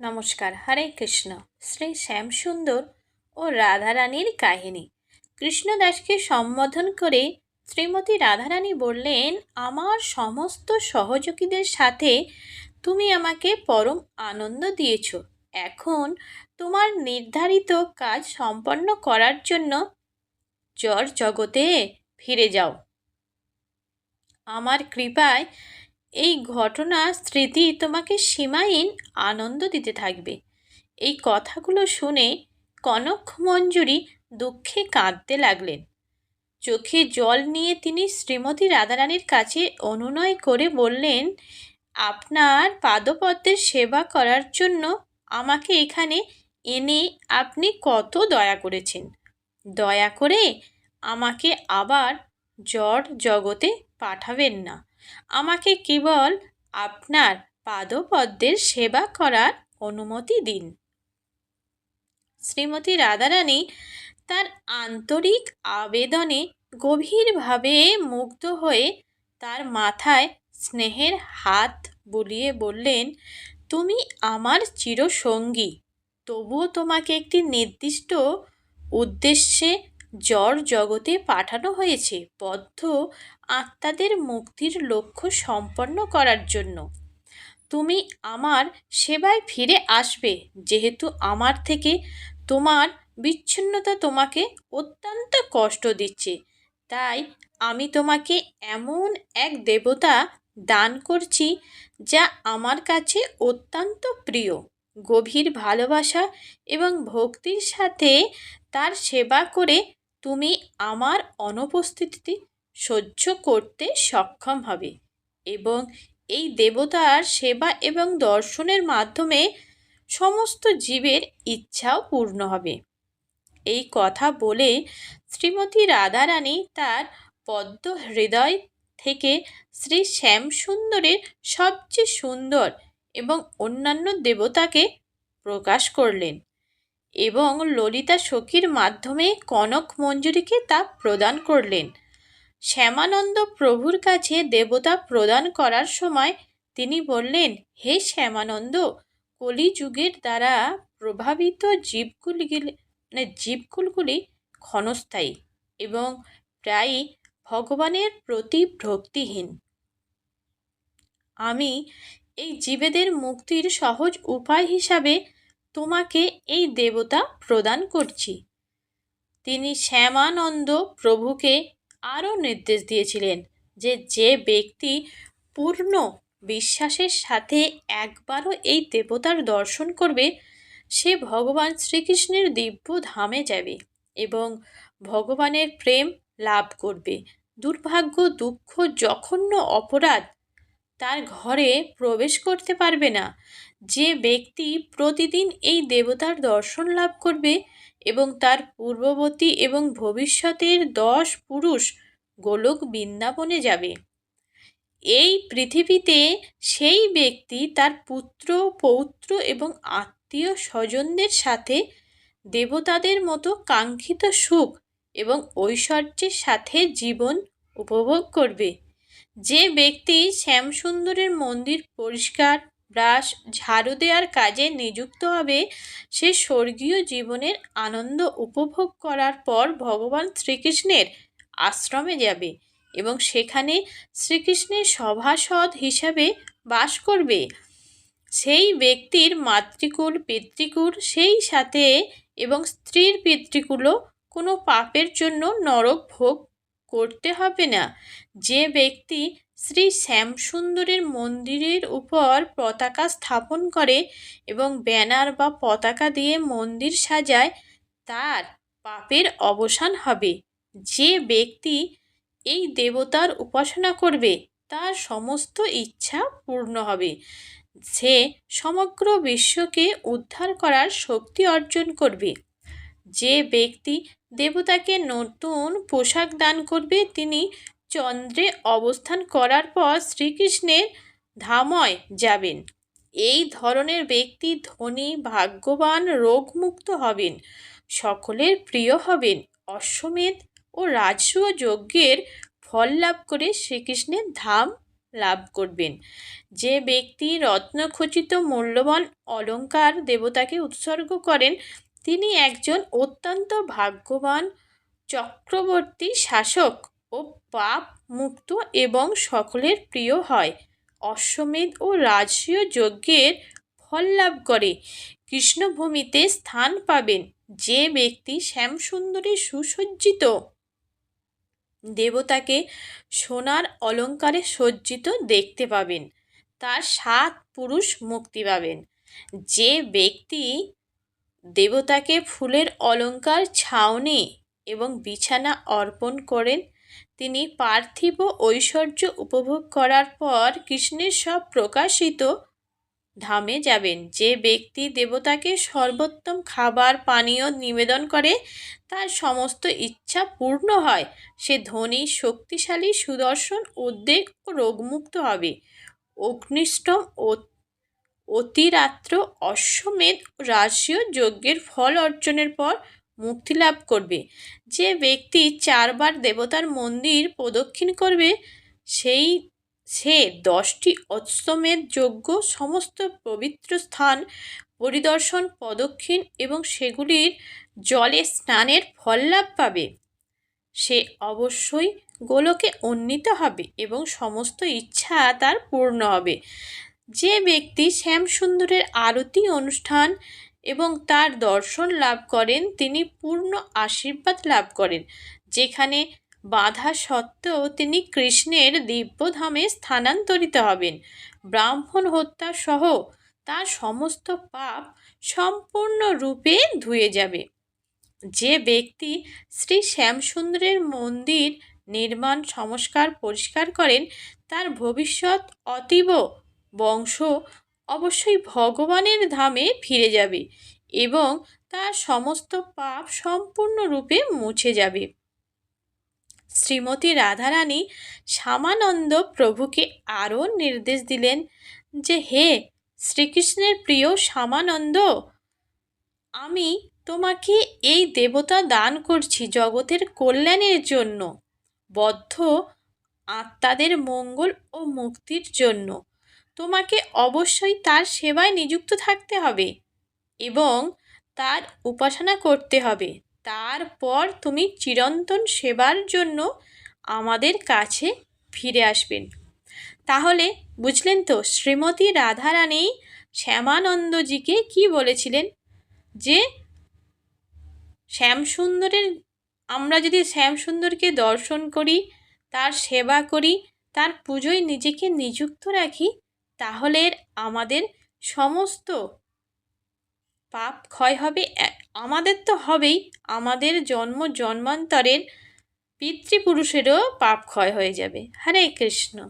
নমস্কার, হরে কৃষ্ণ। শ্রী শ্যামসুন্দর ও রাধারানীর কাহিনী। কৃষ্ণদাসকে সম্বোধন করে শ্রীমতী রাধারানী বললেন, আমার সমস্ত সহযোগীদের সাথে তুমি আমাকে পরম আনন্দ দিয়েছ। এখন তোমার নির্ধারিত কাজ সম্পন্ন করার জন্য জর জগতে ফিরে যাও। আমার কৃপায় এই ঘটনার স্মৃতি তোমাকে সীমাহীন আনন্দ দিতে থাকবে। এই কথাগুলো শুনে কনক মঞ্জুরি দুঃখে কাঁদতে লাগলেন। চোখে জল নিয়ে তিনি শ্রীমতী রাধারানীর কাছে অনুনয় করে বললেন, আপনার পাদপদ্মের সেবা করার জন্য আমাকে এখানে এনে আপনি কত দয়া করেছেন। দয়া করে আমাকে আবার জড় জগতে পাঠাবেন না। আমাকে কেবল আপনার পাদপদ্মের সেবা করার অনুমতি দিন। শ্রীমতী রাধারানী তার আন্তরিক আবেদনে গভীরভাবে মুগ্ধ হয়ে তার মাথায় স্নেহের হাত বুলিয়ে বললেন, তুমি আমার চিরসঙ্গী। তবুও তোমাকে একটি নির্দিষ্ট উদ্দেশ্যে জড় জগতে পাঠানো হয়েছে বদ্ধ আত্মাদের মুক্তির লক্ষ্য সম্পন্ন করার জন্য। তুমি আমার সেবায় ফিরে আসবে, যেহেতু আমার থেকে তোমার বিচ্ছিন্নতা তোমাকে অত্যন্ত কষ্ট দিচ্ছে। তাই আমি তোমাকে এমন এক দেবতা দান করছি, যা আমার কাছে অত্যন্ত প্রিয়। গভীর ভালোবাসা এবং ভক্তির সাথে তার সেবা করে তুমি আমার অনুপস্থিতি সহ্য করতে সক্ষম হবে এবং এই দেবতার সেবা এবং দর্শনের মাধ্যমে সমস্ত জীবের ইচ্ছাও পূর্ণ হবে। এই কথা বলে শ্রীমতী রাধারানী তার পদ্ম হৃদয় থেকে শ্রী শ্যামসুন্দরের সবচেয়ে সুন্দর এবং অন্যান্য দেবতাকে প্রকাশ করলেন। এবং ললিতা সখীর মাধ্যমে কনক মঞ্জুরিকে তা প্রদান করলেন। শ্যামানন্দ প্রভুর কাছে দেবতা প্রদান করার সময় তিনি বললেন, হে শ্যামানন্দ, কলিযুগের দ্বারা প্রভাবিত জীবগুলি মানে জীবকুলগুলি ক্ষণস্থায়ী এবং প্রায়ই ভগবানের প্রতি ভক্তিহীন। আমি এই জীবেদের মুক্তির সহজ উপায় হিসাবে তোমাকে এই দেবতা প্রদান করছি। তিনি শ্যামানন্দ প্রভুকে আরও নির্দেশ দিয়েছিলেন যে যে ব্যক্তি পূর্ণ বিশ্বাসের সাথে একবারও এই দেবতার দর্শন করবে, সে ভগবান শ্রীকৃষ্ণের দিব্য ধামে যাবে এবং ভগবানের প্রেম লাভ করবে। দুর্ভাগ্য, দুঃখ, জঘন্য অপরাধ তার ঘরে প্রবেশ করতে পারবে না। যে ব্যক্তি প্রতিদিন এই দেবতার দর্শন লাভ করবে এবং তার পূর্ববর্তী এবং ভবিষ্যতের দশ পুরুষ গোলক বৃন্দাবনে যাবে। এই পৃথিবীতে সেই ব্যক্তি তার পুত্র, পৌত্র এবং আত্মীয় স্বজনদের সাথে দেবতাদের মতো কাঙ্ক্ষিত সুখ এবং ঐশ্বর্যের সাথে জীবন উপভোগ করবে। যে ব্যক্তি শ্যামসুন্দরের মন্দির পরিষ্কার ব্রাশ ঝাড়ু দেওয়ার কাজে নিযুক্ত হবে, সে স্বর্গীয় জীবনের আনন্দ উপভোগ করার পর ভগবান শ্রীকৃষ্ণের আশ্রমে যাবে এবং সেখানে শ্রীকৃষ্ণের সভাসদ হিসাবে বাস করবে। সেই ব্যক্তির মাতৃকুল, পিতৃকুল, সেই সাথে এবং স্ত্রীর পিতৃকুলও কোনো পাপের জন্য নরক ভোগ করতে হবে না। যে ব্যক্তি শ্রী শ্যামসুন্দরের মন্দিরের উপর পতাকা স্থাপন করে এবং ব্যানার বা পতাকা দিয়ে মন্দির সাজায়, তার পাপের অবসান হবে। যে ব্যক্তি এই দেবতার উপাসনা করবে, তার সমস্ত ইচ্ছা পূর্ণ হবে। সে সমগ্র বিশ্বকে উদ্ধার করার শক্তি অর্জন করবে। যে ব্যক্তি দেবতাকে নতুন পোশাক দান করবে, তিনি চন্দ্রে অবস্থান করার পর শ্রীকৃষ্ণের ধাময় যাবেন। এই ধরনের ব্যক্তি ধনী, ভাগ্যবান, রোগমুক্ত হবেন। সকলের প্রিয় হবেন। অশ্বমেধ ও রাজসূয় যজ্ঞের ফল লাভ করে শ্রীকৃষ্ণের ধাম লাভ করবেন। যে ব্যক্তি রত্নখচিত মূল্যবান অলঙ্কার দেবতাকে উৎসর্গ করেন, তিনি একজন অত্যন্ত ভাগ্যবান চক্রবর্তী শাসক ও পাপ মুক্ত এবং সকলের প্রিয় হয়। অশ্বমেধ ও রাজসীয় যজ্ঞের ফল লাভ করে। কৃষ্ণভূমিতে স্থান পাবেন যে ব্যক্তি শ্যামসুন্দরী সুসজ্জিত। দেবতাকে সোনার অলঙ্কারে সজ্জিত দেখতে পাবেন। তার সাত পুরুষ মুক্তি পাবেন। যে ব্যক্তি দেবতাকে ফুলের অলঙ্কার, ছাউনি এবং বিছানা অর্পণ করেন তিনি পার্থিব ঐশ্বর্য উপভোগ করার পর কৃষ্ণের সব প্রকাশিত ধামে যাবেন। যে ব্যক্তি দেবতাকে সর্বোত্তম খাবার, পানীয় নিবেদন করে, তার সমস্ত ইচ্ছা পূর্ণ হয়। সে ধনী, শক্তিশালী, সুদর্শন, উদ্বেগ ও রোগমুক্ত হবে। অগ্নিষ্টম ও অতিরাত্র অশ্বমেধ রাজসীয় যজ্ঞের ফল অর্জনের পর মুক্তি লাভ করবে। যে ব্যক্তি চারবার দেবতার মন্দির প্রদক্ষিণ করবে, সেই, সে দশটি অশ্বমেধ যজ্ঞ, সমস্ত পবিত্র স্থান পরিদর্শন, প্রদক্ষিণ এবং সেগুলির জলে স্নানের ফল লাভ পাবে। সে অবশ্যই গোলকে উন্নীত হবে এবং সমস্ত ইচ্ছা তার পূর্ণ হবে। যে ব্যক্তি শ্যামসুন্দরের আরতি অনুষ্ঠান এবং তার দর্শন লাভ করেন, তিনি পূর্ণ আশীর্বাদ লাভ করেন, যেখানে বাধা সত্ত্বেও তিনি কৃষ্ণের দিব্যধামে স্থানান্তরিত হবেন। ব্রাহ্মণ হত্যা সহ তার সমস্ত পাপ সম্পূর্ণরূপে ধুয়ে যাবে। যে ব্যক্তি শ্রী শ্যামসুন্দরের মন্দির নির্মাণ সংস্কার পরিষ্কার করেন, তার ভবিষ্যৎ অতীব বংশ অবশ্যই ভগবানের ধামে ফিরে যাবে এবং তার সমস্ত পাপ সম্পূর্ণরূপে মুছে যাবে। শ্রীমতী রাধারানী শ্যামানন্দ প্রভুকে আরও নির্দেশ দিলেন যে, হে শ্রীকৃষ্ণের প্রিয় শ্যামানন্দ, আমি তোমাকে এই দেবতা দান করছি জগতের কল্যাণের জন্য, বদ্ধ আত্মাদের মঙ্গল ও মুক্তির জন্য। তোমাকে অবশ্যই তার সেবায় নিযুক্ত থাকতে হবে এবং তার উপাসনা করতে হবে। তারপর তুমি চিরন্তন সেবার জন্য আমাদের কাছে ফিরে আসবেন। তাহলে বুঝলেন তো শ্রীমতী রাধারানী শ্যামানন্দজিকে কি বলেছিলেন? যে শ্যামসুন্দরের, আমরা যদি শ্যামসুন্দরকে দর্শন করি, তার সেবা করি, তার পুজোয় নিজেকে নিযুক্ত রাখি তাহলে আমাদের সমস্ত পাপ ক্ষয় হবে। আমাদের তো হবেই। আমাদের জন্ম জন্মান্তরের পিতৃপুরুষেরও পাপ ক্ষয় হয়ে যাবে। হরে কৃষ্ণ।